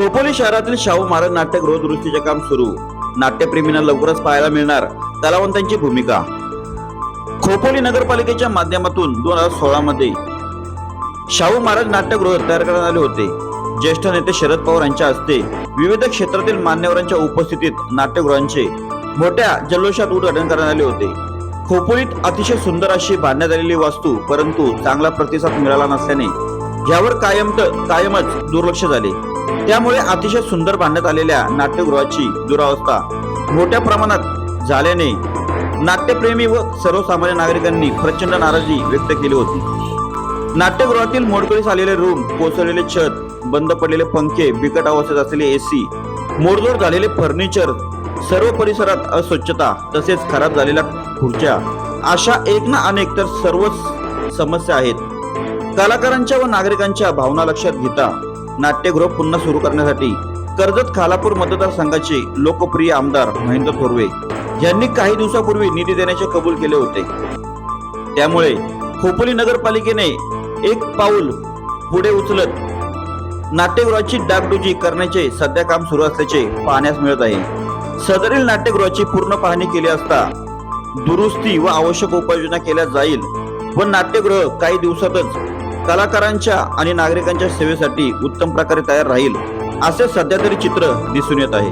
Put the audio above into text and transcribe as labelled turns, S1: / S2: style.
S1: खोपोली शहरातील शाहू महाराज नाट्यगृह दुरुस्तीचे काम सुरू. नाट्यप्रेमींना लवकरच पाहायला मिळणार. कलावंतांची भूमिका. खोपोली नगरपालिकेच्या माध्यमातून दोन हजार सोळा मध्ये शाहू महाराज नाट्यगृह तयार करण्यात आले होते. ज्येष्ठ नेते शरद पवार यांच्या हस्ते विविध क्षेत्रातील मान्यवरांच्या उपस्थितीत नाट्यगृहांचे मोठ्या जल्लोषात उद्घाटन करण्यात आले होते. खोपोलीत अतिशय सुंदर अशी बांधण्यात आलेली वास्तू परंतु चांगला प्रतिसाद मिळाला नसल्याने ज्यावर कायम कायमच दुर्लक्ष झाले. त्यामुळे अतिशय सुंदर बांधण्यात आलेल्या नाट्यगृहाची दुरावस्था मोठ्या प्रमाणात झाल्याने नाट्यप्रेमी व सर्वसामान्य नागरिकांनी प्रचंड नाराजी व्यक्त केली होती. नाट्यगृहातील मोडकळीस आलेले रूम कोसळलेले छत बंद पडलेले पंखे बिकट अवस्थेत असलेले एसी मोडजोड झालेले फर्निचर सर्व परिसरात अस्वच्छता तसेच खराब झालेल्या खुर्च्या अशा एक ना अनेक तर सर्वच समस्या आहेत. कलाकारांच्या व नागरिकांच्या भावना लक्षात घेता नाट्यगृह पुन्हा सुरू करण्यासाठी कर्जत खालापूर मतदारसंघाचे लोकप्रिय आमदार महेंद्र थोरवे यांनी काही दिवसापूर्वी निधी देण्याचे कबूल केले होते. त्यामुळे खोपोली नगरपालिकेने एक पाऊल पुढे उचलत नाट्यगृहाची डागडुजी करण्याचे सध्या काम सुरू असल्याचे पाहण्यास मिळत आहे. सदरील नाट्यगृहाची पूर्ण पाहणी केली असता दुरुस्ती व आवश्यक उपाययोजना केल्या जाईल व नाट्यगृह काही दिवसातच कलाकारांच्या आणि नागरिकांच्या सेवेसाठी उत्तम प्रकारे तयार राहील असे सध्या तरी चित्र दिसून येत आहे.